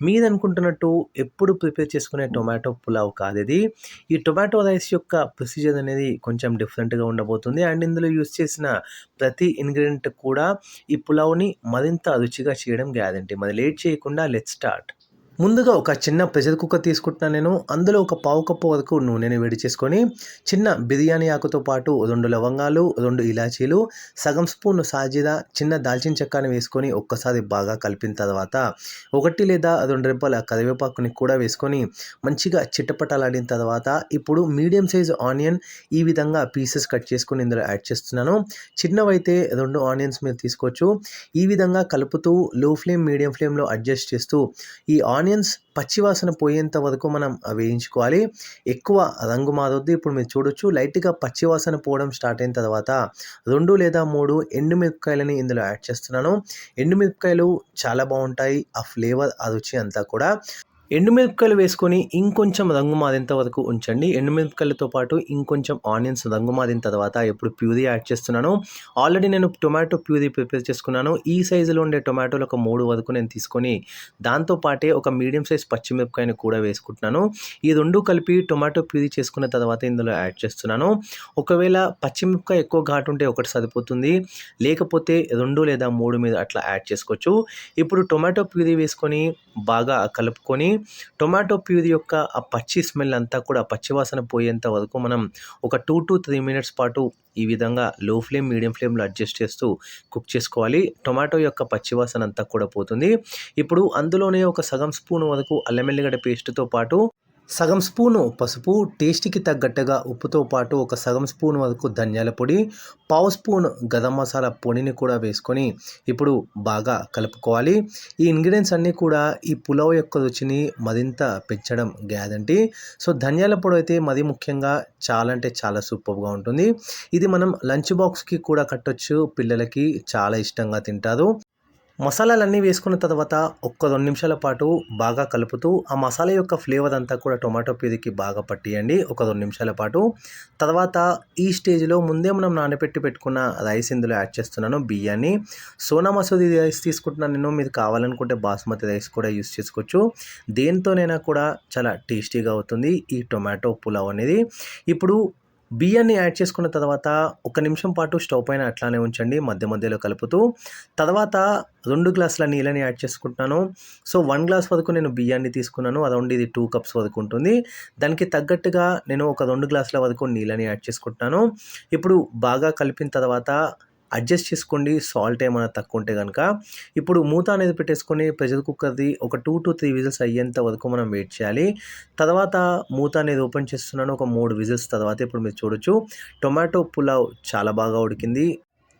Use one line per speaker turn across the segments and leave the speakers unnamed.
మీరు అనుకుంటున్నట్టు ఎప్పుడు ప్రిపేర్ చేసుకునే టొమాటో పులావ్ కాదు ఇది ఈ టొమాటో రైస్ యొక్క ప్రొసీజర్ అనేది కొంచెం డిఫరెంట్గా ఉండబోతుంది. అండ్ ఇందులో యూస్ చేసిన ప్రతి ఇంగ్రీడియంట్ కూడా ఈ పులావ్ని మరింత రుచిగా చేయడం గ్యారంటీ. మరి లేట్ చేయకుండా లెట్ స్టార్ట్. ముందుగా ఒక చిన్న ప్రెషర్ కుక్కర్ తీసుకుంటున్నాను నేను. అందులో ఒక పావు కప్పు వరకు నూనెని వేడి చేసుకొని చిన్న బిర్యానీ ఆకుతో పాటు రెండు లవంగాలు రెండు ఇలాచీలు సగం స్పూన్ సాజీరా చిన్న దాల్చిన చెక్కని వేసుకొని ఒక్కసారి బాగా కలిపిన తర్వాత ఒకటి లేదా రెండు రెబ్బల కరివేపాకుని కూడా వేసుకొని మంచిగా చిట్టపటలాడిన తర్వాత ఇప్పుడు మీడియం సైజ్ ఆనియన్ ఈ విధంగా పీసెస్ కట్ చేసుకొని ఇందులో యాడ్ చేస్తున్నాను. చిన్నవైతే రెండు ఆనియన్స్ మీరు తీసుకోవచ్చు. ఈ విధంగా కలుపుతూ లో ఫ్లేమ్ మీడియం ఫ్లేమ్లో అడ్జస్ట్ చేస్తూ ఈ ఆనియన్ ఆనియన్స్ పచ్చివాసన పోయేంత వరకు మనం వేయించుకోవాలి. ఎక్కువ రంగు మారొద్దు. ఇప్పుడు మీరు చూడొచ్చు లైట్గా పచ్చివాసన పోవడం స్టార్ట్ అయిన తర్వాత రెండు లేదా మూడు ఎండుమిరపకాయలని ఇందులో యాడ్ చేస్తున్నాను. ఎండుమిరపకాయలు చాలా బాగుంటాయి. ఆ ఫ్లేవర్ ఆ రుచి అంతా కూడా. ఎండుమిరపకాయలు వేసుకొని ఇంకొంచెం రంగు మారేంత వరకు ఉంచండి. ఎండుమిరపకాయలతో పాటు ఇంకొంచెం ఆనియన్స్ రంగు మారిన తర్వాత ఇప్పుడు ప్యూరీ యాడ్ చేస్తున్నాను. ఆల్రెడీ నేను టొమాటో ప్యూరీ ప్రిపేర్ చేసుకున్నాను. ఈ సైజులో ఉండే టొమాటోలు ఒక మూడు వరకు నేను తీసుకొని దాంతో పాటే ఒక మీడియం సైజ్ పచ్చిమిరపకాయని కూడా వేసుకుంటున్నాను. ఈ రెండు కలిపి టొమాటో ప్యూరీ చేసుకున్న తర్వాత ఇందులో యాడ్ చేస్తున్నాను. ఒకవేళ పచ్చిమిరపకాయ ఎక్కువ ఘాటు ఉంటే ఒకటి సరిపోతుంది. లేకపోతే రెండు లేదా మూడు మీద అట్లా యాడ్ చేసుకోవచ్చు. ఇప్పుడు టొమాటో ప్యూరీ వేసుకొని బాగా కలుపుకొని టొమాటో ప్యూరీ యొక్క ఆ పచ్చి స్మెల్ అంతా కూడా పచ్చివాసన పోయేంత వరకు మనం ఒక టూ టు త్రీ మినిట్స్ పాటు ఈ విధంగా లో ఫ్లేమ్ మీడియం ఫ్లేమ్లో అడ్జస్ట్ చేస్తూ కుక్ చేసుకోవాలి. టొమాటో యొక్క పచ్చివాసన అంతా కూడా పోతుంది. ఇప్పుడు అందులోనే ఒక సగం స్పూన్ వరకు అల్లం ఎల్లిగడ్డ పేస్ట్తో పాటు సగం స్పూను పసుపు టేస్ట్కి తగ్గట్టుగా ఉప్పుతో పాటు ఒక సగం స్పూన్ వరకు ధనియాల పొడి పావు స్పూన్ గరం మసాలా పొడిని కూడా వేసుకొని ఇప్పుడు బాగా కలుపుకోవాలి. ఈ ఇంగ్రీడియంట్స్ అన్నీ కూడా ఈ పులావ్ యొక్క రుచిని మరింత పెంచడం గ్యారంటీ. సో ధనియాల పొడి అయితే మరీ ముఖ్యంగా చాలా అంటే చాలా సూపర్గా ఉంటుంది. ఇది మనం లంచ్ బాక్స్కి కూడా కట్టొచ్చు. పిల్లలకి చాలా ఇష్టంగా తింటారు. మసాలాలన్నీ వేసుకున్న తర్వాత ఒక్క రెండు నిమిషాల పాటు బాగా కలుపుతూ ఆ మసాలా యొక్క ఫ్లేవర్ అంతా కూడా టొమాటో ప్యూరీకి బాగా పట్టియండి. ఒక రెండు నిమిషాల పాటు. తర్వాత ఈ స్టేజ్లో ముందే మనం నానబెట్టి పెట్టుకున్న రైస్ ఇందులో యాడ్ చేస్తున్నాను బియ్యాన్ని. సోనా మసూరి రైస్ తీసుకుంటున్నాను నేను. మీరు కావాలనుకుంటే బాస్మతి రైస్ కూడా యూస్ చేసుకోవచ్చు. దేంతోనైనా కూడా చాలా టేస్టీగా అవుతుంది ఈ టొమాటో పులావ్ అనేది. ఇప్పుడు బియ్యాన్ని యాడ్ చేసుకున్న తర్వాత ఒక నిమిషం పాటు స్టవ్ పైన అట్లానే ఉంచండి మధ్య మధ్యలో కలుపుతూ. తర్వాత రెండు గ్లాసుల నీళ్ళని యాడ్ చేసుకుంటున్నాను. సో వన్ గ్లాస్ వరకు నేను బియ్యాన్ని తీసుకున్నాను. అరౌండ్ ఇది టూ కప్స్ వరకు ఉంటుంది. దానికి తగ్గట్టుగా నేను ఒక రెండు గ్లాసుల వరకు నీళ్ళని యాడ్ చేసుకుంటున్నాను. ఇప్పుడు బాగా కలిపిన తర్వాత అడ్జస్ట్ చేసుకోండి సాల్ట్ ఏమైనా తక్కువ ఉంటే కనుక ఇప్పుడు మూత అనేది పెట్టేసుకొని ప్రెషర్ కుక్కర్ది ఒక టూ టు త్రీ విజిల్స్ అయ్యేంత వరకు మనం వెయిట్ చేయాలి. తర్వాత మూత అనేది ఓపెన్ చేస్తున్నాను ఒక మూడు విజిల్స్ తర్వాత ఇప్పుడు మీరు చూడొచ్చు. టొమాటో పులావ్ చాలా బాగా ఉడికింది.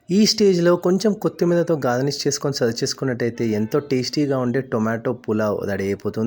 ఈ స్టేజ్లో కొంచెం కొత్తిమీరతో గార్నిష్ చేసుకొని సర్వ్ చేసుకున్నట్టయితే ఎంతో టేస్టీగా ఉండే టొమాటో పులావ్ రెడీ అయిపోతుంది.